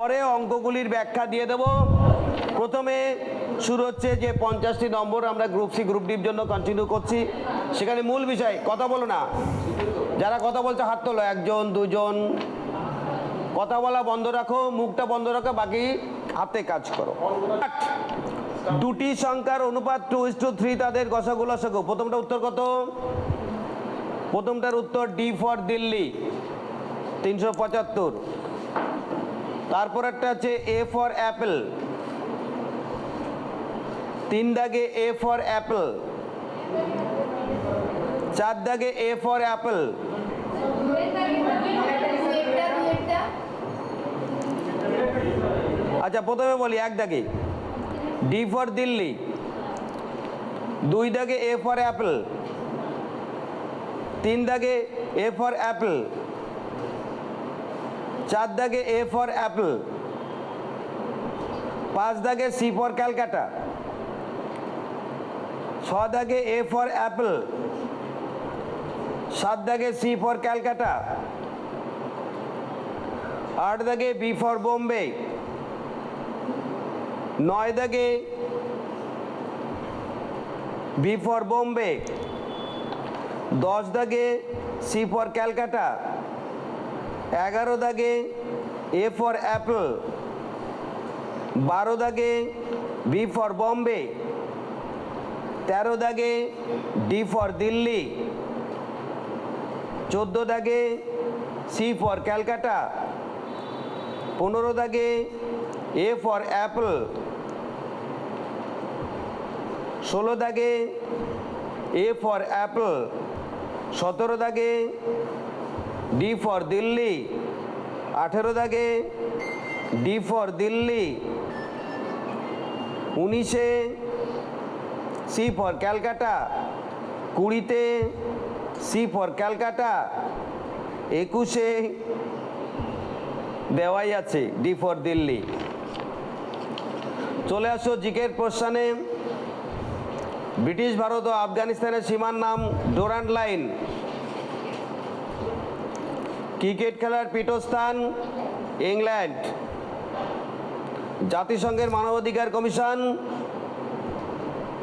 পরে অঙ্কগুলির ব্যাখ্যা দিয়ে দেব। প্রথমে শুরু হচ্ছে যে পঞ্চাশটি নম্বর আমরা গ্রুপ সি গ্রুপ ডির জন্য কন্টিনিউ করছি। সেখানে মূল বিষয়, কথা বলো না। যারা কথা বলছে হাত তোলো, একজন, দুজন। কথা বলা বন্ধ রাখো, মুখটা বন্ধ রাখো, বাকি হাতে কাজ করো। দুটি সংখ্যার অনুপাত টু ইস টু থ্রি তাদের গসাগু লসাগু প্রথমটা উত্তর কত? প্রথমটার উত্তর ডি ফর দিল্লি, তিনশো পঁচাত্তর। তারপর একটা হচ্ছে এ ফর অ্যাপেল তিন দাগে এ ফর অ্যাপেল চার দাগে এ ফর অ্যাপেল আচ্ছা প্রথমে বলি এক দাগে। D for Delhi. দুই দাগে এ ফর অ্যাপেল তিন দাগে এ ফর অ্যাপেল চার দাগে এ ফর অ্যাপেল, পাঁচ দাগে সি ফর ক্যালকাটা, ছ দাগে এ ফর অ্যাপেল, সাত দাগে সি ফর ক্যালকাটা, আট দাগে বি ফর বোম্বে, নয় দাগে বি ফর বোম্বে, দশ দাগে সি ফর ক্যালকাটা এগারো দাগে এ ফর অ্যাপেল, বারো দাগে বি ফর বম্বে, তেরো দাগে ডি ফর দিল্লি, চোদ্দ দাগে সি ফর ক্যালকাটা, পনেরো দাগে এ ফর অ্যাপেল, ষোলো দাগে এ ফর অ্যাপেল, সতেরো দাগে ডি ফর দিল্লি। আঠেরো দাগে ডি ফর দিল্লি। উনিশে সি ফর ক্যালকাটা। কুড়িতে সি ফর ক্যালকাটা। একুশে দেওয়াই আছে ডি ফর দিল্লি। চলে আসো জিকের প্রশ্নে ব্রিটিশ ভারত ও আফগানিস্তানের সীমার নাম ডোরান্ড লাইন ক্রিকেট খেলার পীঠস্থান ইংল্যান্ড। জাতিসংঘের মানবাধিকার কমিশন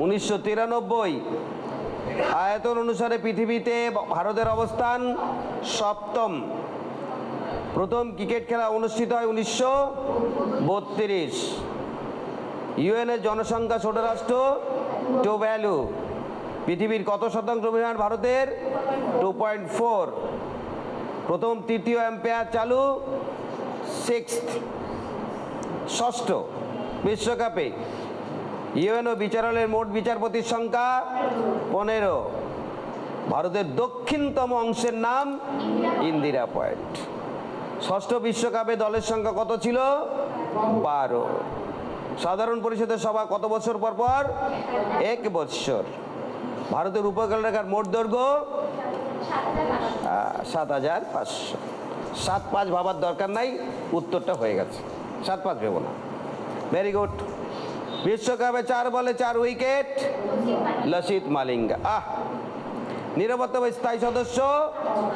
উনিশশো তিরানব্বই। আয়তন অনুসারে পৃথিবীতে ভারতের অবস্থান সপ্তম। প্রথম ক্রিকেট খেলা অনুষ্ঠিত হয় উনিশশো বত্রিশ। ইউএনের জনসংখ্যা ছোট রাষ্ট্র, টু ভ্যালু। পৃথিবীর কত শতাংশ পরিমাণ ভারতের? Two point four. প্রথম, তৃতীয় এম্পায়ার চালু সিক্স ষষ্ঠ বিশ্বকাপে। ইউএনও বিচারালয়ের মোট বিচারপতির সংখ্যা পনেরো। ভারতের দক্ষিণতম অংশের নাম ইন্দিরা পয়েন্ট। ষষ্ঠ বিশ্বকাপে দলের সংখ্যা কত ছিল? বারো। সাধারণ পরিষদের সভা কত বছর পর পর? এক বৎসর। ভারতের উপকূলরেখার মোট দৈর্ঘ্য সাত হাজার পাঁচশো। সাত পাঁচ ভাবার দরকার নাই, উত্তরটা হয়ে গেছে। সাত পাঁচ ভেবো না। ভেরি গুড বিশ্বকাপে চার বলে চার উইকেট, লসিত মালিঙ্গা। আহ! নিরাপত্তা স্থায়ী সদস্য,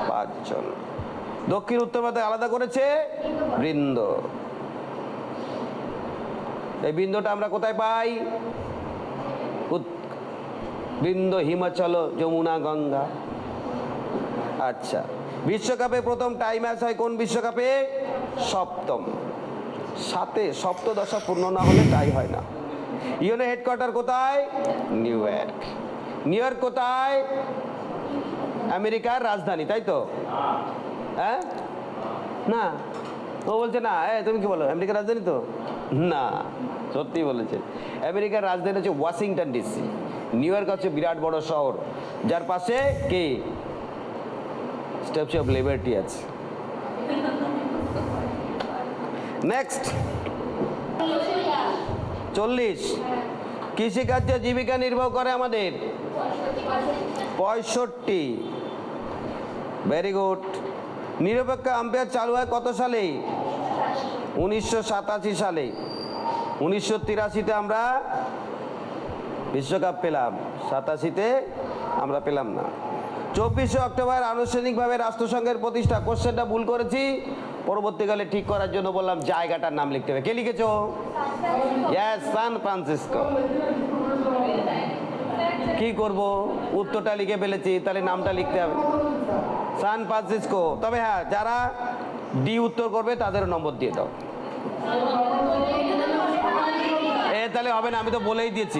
পাঁচজন। দক্ষিণ উত্তর ভারতে আলাদা করেছে বৃন্দ। এই বৃন্দটা আমরা কোথায় পাই? বৃন্দ হিমাচল, যমুনা, গঙ্গা। আচ্ছা বিশ্বকাপে প্রথম টাই ম্যাচ হয় কোন বিশ্বকাপে? সপ্তম। সাতে সপ্তদশা পূর্ণ না হলে টাই হয় না। ইউনো হেডকোয়ার্টার কোথায়? New York. নিউ ইয়র্ক কোথায়? আমেরিকার রাজধানী, তাই তো? হ্যাঁ? না। ও বলছে না। এ, তুমি কি বলো, আমেরিকার রাজধানী তো? না, সত্যি বলেছে। আমেরিকার রাজধানী হচ্ছে ওয়াশিংটন ডিসি। নিউ ইয়র্ক হচ্ছে বিরাট বড় শহর। যার পাশে কে? স্ট্যাচু অফ লিবার্টি আছে। নেক্সট চল্লিশ। কৃষিকার্যে জীবিকা নির্বাহ করে আমাদের। পঁয়ষট্টি। ভেরি গুড নিরপেক্ষ আম্পায়ার চালু হয় কত সালে? উনিশশো সাতাশি সালে। উনিশশো তিরাশিতে আমরা বিশ্বকাপ পেলাম। সাতাশিতে আমরা পেলাম না। চব্বিশে অক্টোবর আনুষ্ঠানিকভাবে রাষ্ট্রসংঘের প্রতিষ্ঠা কোশ্চেনটা ভুল করেছি। পরবর্তীকালে ঠিক করার জন্য বললাম জায়গাটার নাম লিখতে হবে। কে লিখেছো? সান ফ্রান্সিসকো কি করব? উত্তরটা লিখে ফেলেছি, তাহলে নামটা লিখতে হবে। সান ফ্রান্সিসকো তবে হ্যাঁ যারা ডি উত্তর করবে তাদের নম্বর দিয়ে দাও। এ, তাহলে হবে না, আমি তো বলেই দিয়েছি।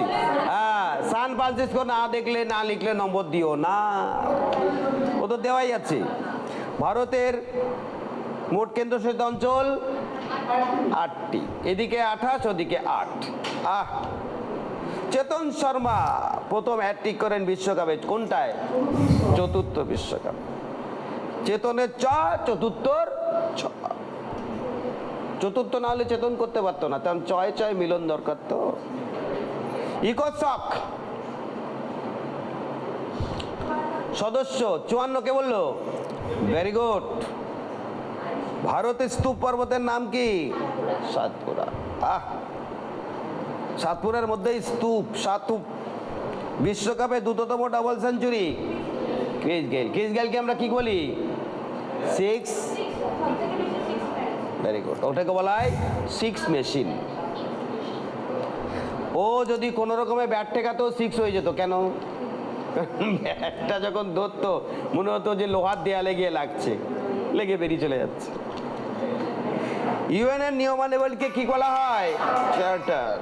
হ্যাঁ সান ফ্রান্সিসকো না দেখলে, না লিখলে নম্বর দিও না। ও তো দেওয়াই আছে ভারতের মোট কেন্দ্রশাসিত অঞ্চল আটটি। এদিকে আঠাশ, ওদিকে আট। আহ! চেতন শর্মা প্রথম হ্যাট্রিক করেন বিশ্বকাপে। কোনটায়? চতুর্থ বিশ্বকাপ। চেতনের চ চতুর্থর ছ চতুর্থ না হলে চেতন করতে পারতো না, কারণ চয় চয় মিলন দরকার তো। ইকোসক সদস্য চুয়ান্ন কে বলল? ভেরি গুড ভারতের স্তূপ পর্বতের নাম কি? সাতপুরা। আহ! সাতপুরার মধ্যেই স্তূপ সাতুপ বিশ্বকাপে দ্রুততম double century Chris Gayle Chris গেলকে আমরা কি বলি? সিক্স ভেরি গুড ওটাকে বলা হয় সিক্স মেশিন ও যদি কোনো রকমে ব্যাট টেকাতো সিক্স হয়ে যেত, কেন? ব্যাটটা যখন ধরতো, মনে হতো যে লোহার দেয়ালে গিয়ে লাগছে, লেগে বেরিয়ে চলে যাচ্ছে। ইউএনের নিয়মাবলীকে কি বলা হয়? চার্টার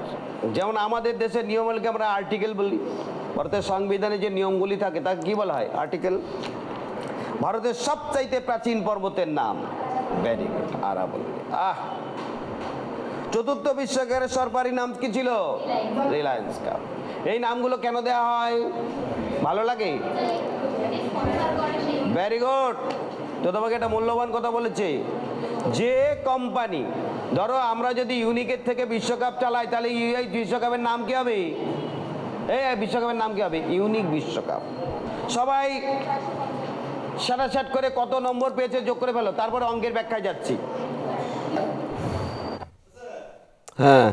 যেমন আমাদের দেশের নিয়মাবলীকে আমরা আর্টিকেল বলি। ভারতের সংবিধানে যে নিয়মগুলি থাকে তাকে কি বলা হয়? আর্টিকেল ভারতের সবচাইতে প্রাচীন পর্বতের নাম ভেরি গুড আহ! চতুর্থ বিশ্বকাপের সরকারি নাম কি ছিল? রিলায়েন্স কাপ। এই নামগুলো কেন দেওয়া হয়? ভালো লাগে? ভেরি গুড তো তোমাকে একটা মূল্যবান কথা বলেছে। যে কোম্পানি ধরো আমরা যদি ইউনিকের থেকে বিশ্বকাপ চালাই, তাহলে এই বিশ্বকাপের নাম কি হবে? এই বিশ্বকাপের নাম কি হবে? ইউনিক বিশ্বকাপ। সবাই সাটাসাট করে কত নম্বর পেয়েছে যোগ করে ফেলো, তারপরে অঙ্কের ব্যাখ্যায় যাচ্ছি। হ্যাঁ